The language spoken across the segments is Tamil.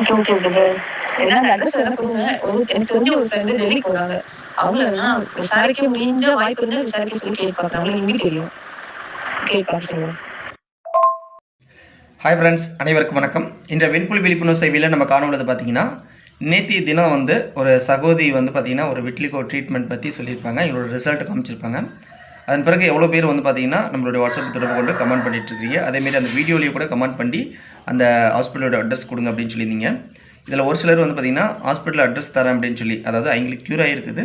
ஓகே ஓகே பிரதர் ஏன்னா அந்த அட்ரஸ் எதாவது கொடுங்க ஒரு எனக்கு தெரிஞ்ச ஒரு ஃப்ரெண்டு டெல்லி போறாங்க அவங்கள எல்லாம் விசாரிக்க முடிஞ்ச வாய்ப்பு இருந்தா விசாரிக்க சொல்லி பார்த்தேன் அவங்களுக்கு ஹிந்தி தெரியும் கேட்டு பார்க்க சொல்லுங்க. ஹாய் ஃப்ரெண்ட்ஸ் அனைவருக்கும் வணக்கம். இந்த வெண்புலி விழிப்புணர்வு சேவையில் நம்ம காணொலிது பார்த்தீங்கன்னா நேற்றைய தினம் வந்து ஒரு சகோதரி வந்து பார்த்திங்கன்னா ஒரு விட்லிகோ ட்ரீட்மெண்ட் பற்றி சொல்லியிருப்பாங்க. எங்களோட ரிசல்ட் காமிச்சிருப்பாங்க. அதன் பிறகு எவ்வளோ பேர் வந்து பார்த்தீங்கன்னா நம்மளுடைய வாட்ஸ்அப் தொடர்பு கொண்டு கமெண்ட் பண்ணிட்டு இருக்கீங்க அதேமாரி அந்த வீடியோலேயே கூட கமெண்ட் பண்ணி அந்த ஹாஸ்பிட்டலோட அட்ரஸ் கொடுங்க அப்படின்னு சொல்லியிருந்தீங்க. இதில் ஒரு சிலர் வந்து பார்த்திங்கன்னா ஹாஸ்பிட்டல் அட்ரஸ் தரேன் அப்படின்னு சொல்லி அதாவது அவங்களுக்கு க்யூர் ஆகிருக்குது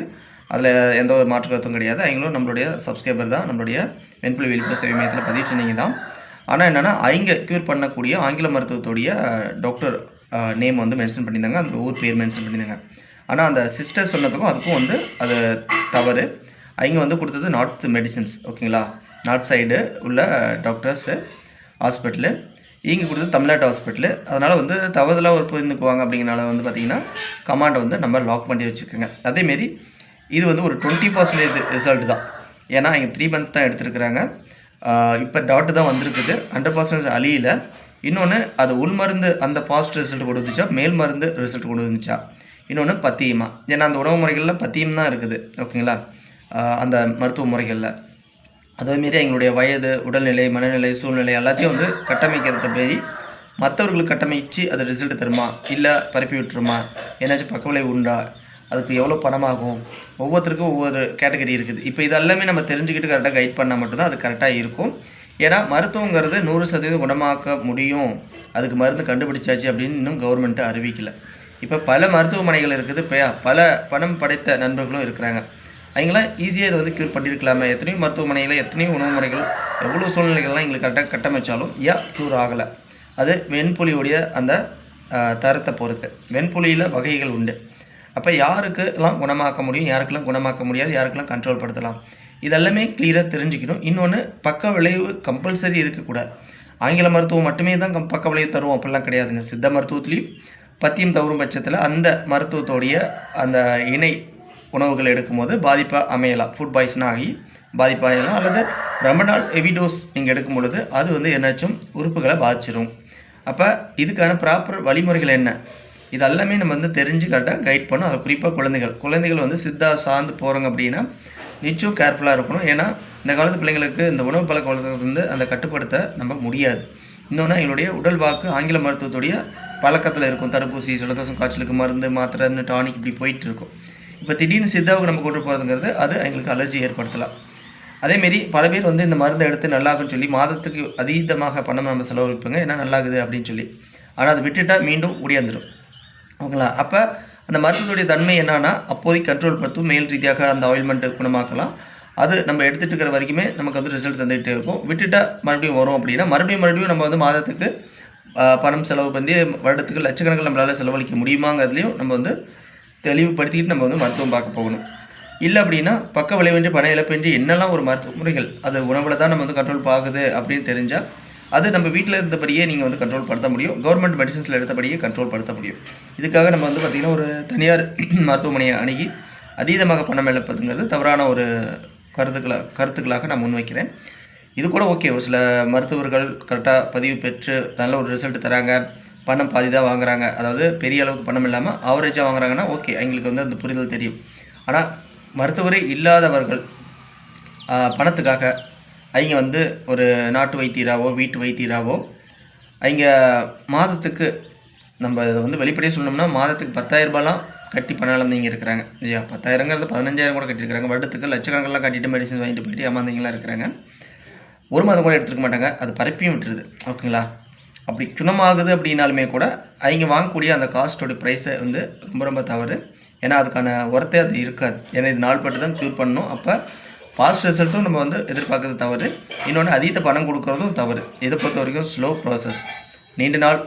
அதில் எந்த ஒரு மாற்று கருத்தும் கிடையாது. அவங்களும் நம்மளுடைய சப்ஸ்கிரைபர் தான். நம்மளுடைய வெண்புலி விழிப்புணர்வு சேவை மையத்தில் பதிவு சொன்னீங்க தான். ஆனால் என்னென்னா அவங்க க்யூர் பண்ணக்கூடிய ஆங்கில மருத்துவத்துடைய டாக்டர் நேம் வந்து மென்ஷன் பண்ணியிருந்தாங்க. அந்த ஊர் பேர் மென்ஷன் பண்ணியிருந்தாங்க. ஆனால் அந்த சிஸ்டர் சொன்னதுக்கும் அதுக்கும் வந்து அது தவறு. அவங்க வந்து கொடுத்தது நார்த் மெடிசின்ஸ் ஓகேங்களா நார்த் சைடு உள்ள டாக்டர்ஸு ஹாஸ்பிட்டலு இங்கே கொடுத்தது தமிழ்நாட்டு ஹாஸ்பிட்டலு அதனால் வந்து தவறுதலாக ஒரு புரிந்துக்குவாங்க அப்படிங்கிறனால வந்து பார்த்திங்கன்னா கமாண்டை வந்து நம்ம லாக் பண்ணி வச்சுக்கோங்க. அதேமாரி இது வந்து ஒரு டுவெண்ட்டி பர்சன்டேஜ் ரிசல்ட் தான். ஏன்னா இங்கே த்ரீ மந்த் தான் எடுத்துருக்குறாங்க. இப்போ டாட்டு தான் வந்திருக்குது. ஹண்ட்ரட் பர்சன்டேஜ் அழியில். இன்னொன்று அது உள் மருந்து அந்த பாசிட்டிவ் ரிசல்ட் கொடுத்துச்சா மேல் மருந்து ரிசல்ட் கொடுத்துச்சா இன்னொன்று பத்தியமா. ஏன்னா அந்த உணவு முறைகளில் பத்தியம் தான் இருக்குது. ஓகேங்களா அந்த மருத்துவ முறைகளில். அதேமாரி எங்களுடைய வயது உடல்நிலை மனநிலை சூழ்நிலை எல்லாத்தையும் வந்து கட்டமைக்கிறத பேரி மற்றவர்களுக்கு கட்டமைச்சு அது ரிசல்ட் தருமா? இல்லை பரப்பி விட்டுருமா? ஏன்னாச்சும் பக்கவிலை உண்டா? அதுக்கு எவ்வளோ பணமாகும்? ஒவ்வொருத்தருக்கும் ஒவ்வொரு கேட்டகரி இருக்குது. இப்போ இதெல்லாமே நம்ம தெரிஞ்சுக்கிட்டு கரெக்டாக கைட் பண்ணால் மட்டும்தான் அது கரெக்டாக இருக்கும். ஏன்னா மருத்துவங்கிறது நூறு சதவீதம் குணமாக்க முடியும். அதுக்கு மருந்து கண்டுபிடிச்சாச்சு அப்படின்னு இன்னும் கவர்மெண்ட்டு அறிவிக்கலை. இப்போ பல மருத்துவமனைகள் இருக்குது. இப்போ பல பணம் படைத்த நண்பர்களும் இருக்கிறாங்க. அவங்களாம் ஈஸியாக இதை வந்து க்யூர் பண்ணியிருக்கலாமே. எத்தனையோ மருத்துவமனையில் எத்தனையோ உணவு முறைகள் எவ்வளோ சூழ்நிலைகள்லாம் எங்களுக்கு கரெக்டாக கட்டமைச்சாலும் ஏன் க்யூர் ஆகலை. அது வெண்புலியுடைய அந்த தரத்தை பொறுத்து. வெண்புலியில் வகைகள் உண்டு. அப்போ யாருக்கெல்லாம் குணமாக்க முடியும் யாருக்கெல்லாம் குணமாக்க முடியாது யாருக்கெல்லாம் கண்ட்ரோல் படுத்தலாம் இதெல்லாமே கிளியராக தெரிஞ்சுக்கணும். இன்னொன்று பக்க விளைவு கம்பல்சரி இருக்கக்கூடாது. ஆங்கில மருத்துவம் மட்டுமே தான் கம் பக்க விளைவு தருவோம். அப்படிலாம் கிடையாதுங்க. சித்த மருத்துவத்துலேயும் பத்தியம் தவறும் பட்சத்தில் அந்த மருத்துவத்தோடைய அந்த இணை உணவுகள் எடுக்கும்போது பாதிப்பாக அமையலாம். ஃபுட் பாய்சன் ஆகி பாதிப்பாக அமையலாம். அல்லது ரொம்ப நாள் ஹெவி டோஸ் நீங்கள் எடுக்கும் பொழுது அது வந்து என்னாச்சும் உறுப்புகளை பாதிச்சிடும் அப்போ இதுக்கான ப்ராப்பர் வழிமுறைகள் என்ன? இது எல்லாமே நம்ம வந்து தெரிஞ்சு கரெக்டாக கைட் பண்ணணும். அது குறிப்பாக குழந்தைகள். குழந்தைகள் வந்து சித்தா சார்ந்து போகிறாங்க அப்படின்னா நிச்சயம் கேர்ஃபுல்லாக இருக்கணும். ஏன்னா இந்த காலத்து பிள்ளைங்களுக்கு இந்த உணவு பழக்க வந்து அந்த கட்டுப்படுத்த நம்ம முடியாது. இன்னொன்று எங்களுடைய உடல் வாக்கு ஆங்கில மருத்துவத்துடைய பழக்கத்தில் இருக்கும். தடுப்பூசி ஜலதோஷம் காய்ச்சலுக்கு மருந்து மாத்திரைன்னு டானிக் இப்படி போயிட்டு இருக்கும். இப்போ திடீர்னு சித்தாவுக்கு நம்ம கொண்டு போகிறதுங்கிறது அது எங்களுக்கு அலர்ஜி ஏற்படுத்தலாம். அதேமாரி பல பேர் வந்து இந்த மருந்தை எடுத்து நல்லாகும்னு சொல்லி மாதத்துக்கு அதீதமாக பணம் நம்ம செலவழிப்போங்க ஏன்னா நல்லாகுது அப்படின்னு சொல்லி. ஆனால் அதை விட்டுட்டால் மீண்டும் ஓடியாந்துடும் ஓகேங்களா? அப்போ அந்த மருத்துவத்துடைய தன்மை என்னன்னா அப்போதைக்கு கண்ட்ரோல் படுத்தும் மேல் ரீதியாக அந்த ஆயில்மெண்ட்டை குணமாக்கலாம். அது நம்ம எடுத்துகிட்டு இருக்கிற வரைக்குமே நமக்கு வந்து ரிசல்ட் தந்துகிட்டே இருக்கும். விட்டுட்டால் மறுபடியும் வரும் அப்படின்னா மறுபடியும் மறுபடியும் நம்ம வந்து மாதத்துக்கு பணம் செலவு பண்ணி வருடத்துக்கு லட்சக்கணக்கில் நம்மளால் செலவழிக்க முடியுமாங்கிறதுலையும் நம்ம வந்து தெளிவுபடுத்திக்கிட்டு நம்ம வந்து மருத்துவம் பார்க்க போகணும். இல்லை அப்படின்னா பக்க விளைவின்றி பண இழப்பின்றி என்னெல்லாம் ஒரு மருத்துவ முறைகள் அது உணவில் தான் நம்ம வந்து கண்ட்ரோல் பார்க்குது அப்படின்னு தெரிஞ்சால் அது நம்ம வீட்டில் இருந்தபடியே நீங்கள் வந்து கண்ட்ரோல் படுத்த முடியும். கவர்மெண்ட் மெடிசன்ஸில் எடுத்தபடியே கண்ட்ரோல் படுத்த முடியும். இதுக்காக நம்ம வந்து பார்த்திங்கன்னா ஒரு தனியார் மருத்துவமனையை அணுகி அதீதமாக பணம் இழப்பதுங்கிறது தவறான ஒரு கருத்துக்களை கருத்துக்களாக நான் முன்வைக்கிறேன். இது கூட ஓகே ஒரு சில மருத்துவர்கள் கரெக்டாக பதிவு பெற்று நல்ல ஒரு ரிசல்ட் தராங்க. பணம் பாதி தான் வாங்குறாங்க. அதாவது பெரிய அளவுக்கு பணம் இல்லாமல் ஆவரேஜாக வாங்குறாங்கன்னா ஓகே அவங்களுக்கு வந்து அந்த புரிதல் தெரியும். ஆனால் மருத்துவரே இல்லாதவர்கள் பணத்துக்காக அவங்க வந்து ஒரு நாட்டு வைத்தியராவோ வீட்டு வைத்தியராவோ அவங்க மாதத்துக்கு நம்ம இதை வந்து வெளிப்படையாக சொல்லணும்னா மாதத்துக்கு பத்தாயிரம் ரூபாய்லாம் கட்டி பணம் இழந்தவங்க இருக்கிறாங்க. ஐயா பத்தாயிரங்கிறது பதினஞ்சாயிரம் கூட கட்டியிருக்காங்க வருடத்துக்கு லட்சக்கணக்கெல்லாம் கட்டிட்டு மெடிசன் வாங்கிட்டு போயிட்டு ஏமாந்தவங்களாம் இருக்கிறாங்க. ஒரு மாதம் கூட எடுத்துக்க மாட்டாங்க. அது பரப்பியும் விட்டுருது. ஓகேங்களா? அப்படி குணமாகுது அப்படின்னாலுமே கூட அவங்க வாங்கக்கூடிய அந்த காஸ்ட்டோட ப்ரைஸை வந்து ரொம்ப ரொம்ப தவறு. ஏன்னா அதுக்கான ஒர்த்தே அது இருக்காது. ஏன்னா இது நாள்பட்டு தான் க்யூர் பண்ணணும். அப்போ ஃபாஸ்ட் ரிசல்ட்டும் நம்ம வந்து எதிர்பார்க்கறது தவறு. இன்னொன்று அதீத பணம் கொடுக்குறதும் தவறு. இதை பொறுத்த வரைக்கும் ஸ்லோ ப்ராசஸ் நீண்ட நாள்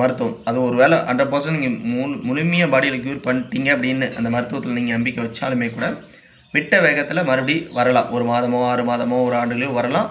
மருத்துவம். அது ஒரு வேளை ஹண்ட்ரட் பர்சன்ட் நீங்கள் முழு முழுமையாக பாடியில் க்யூர் பண்ணிட்டீங்க அப்படின்னு அந்த மருத்துவத்தில் நீங்கள் நம்பிக்கை வச்சாலுமே கூட விட்ட வேகத்தில் மறுபடி வரலாம். ஒரு மாதமோ ஆறு மாதமோ ஒரு ஆண்டுலையோ வரலாம்.